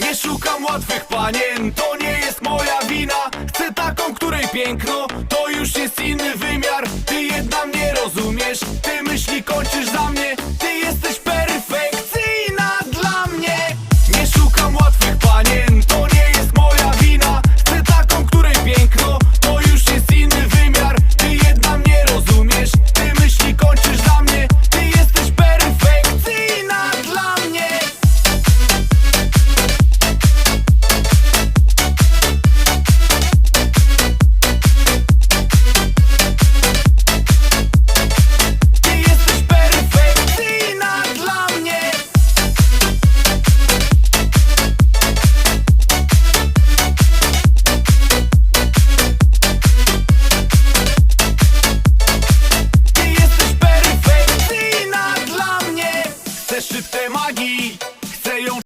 Nie szukam łatwych panien, to nie jest moja wina. Chcę taką, której piękno, to już jest inny wymiar. Ty jedna mnie rozumiesz, ty myśli kończysz za mnie w tę magii. Chcę ją